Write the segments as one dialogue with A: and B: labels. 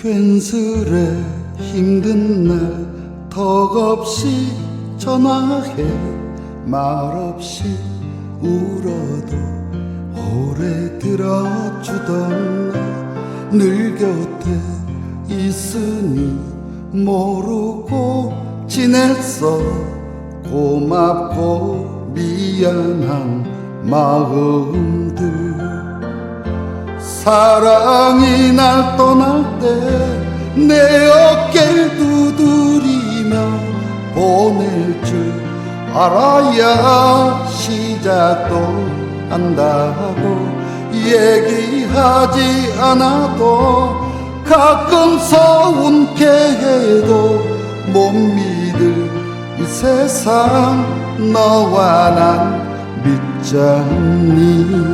A: 괜스레 힘든 날 덕없이 전화해 말없이 울어도 오래 들어주던 나 늘 곁에 있으니 모르고 지냈어. 고맙고 미안한 마음들 사랑이 날 떠날 때 내 어깨를 두드리며 보낼 줄 알아야 시작도 한다고 얘기하지 않아도 가끔 서운케 해도 못 믿을 이 세상 너와 난 믿잖니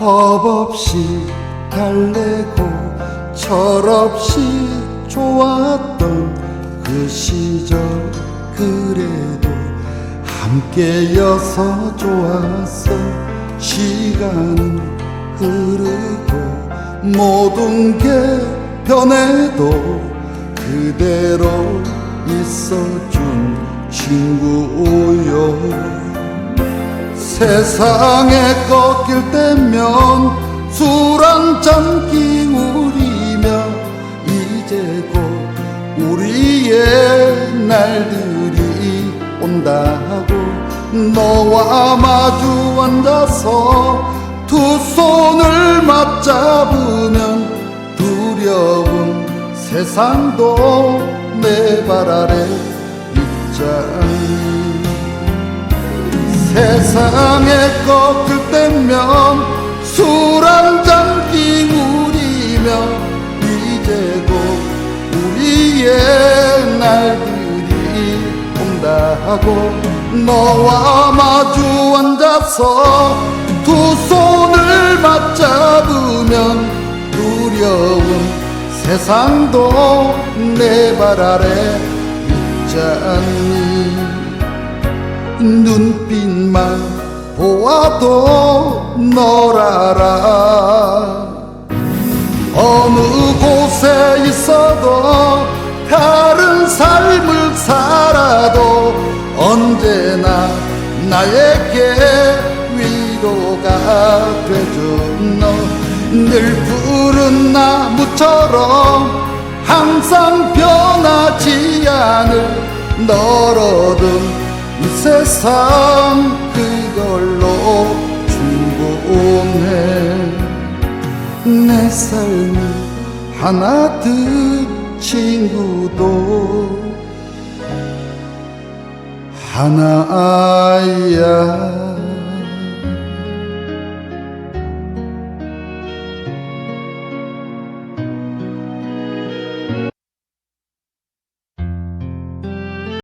A: 겁없이 달래고 철없이 좋았던 그 시절 그래도 함께여서 좋았어 시간은 흐르고 모든 게 변해도 그대로 있어준 친구요. 세상에 꺾일 때면 술 한 잔 기울이며 이제 곧 우리의 날들이 온다고 너와 마주 앉아서 두 손을 맞잡으면 두려운 세상도 내 발 아래 세상에 꺾을 때면 술 한잔 기울이며 이제 곧 우리의 날들이 온다고 너와 마주 앉아서 두 손을 맞잡으면 두려운 세상도 내 발 아래 있잖니 눈빛만 보아도 널 알아. 어느 곳에 있어도 다른 삶을 살아도 언제나 나에게 위로가 돼준 너늘 푸른 나무처럼 항상 변하지 않을 널 얻은 이 세상 그걸로 충분해 내 삶이 하나 둘 친구도 하나야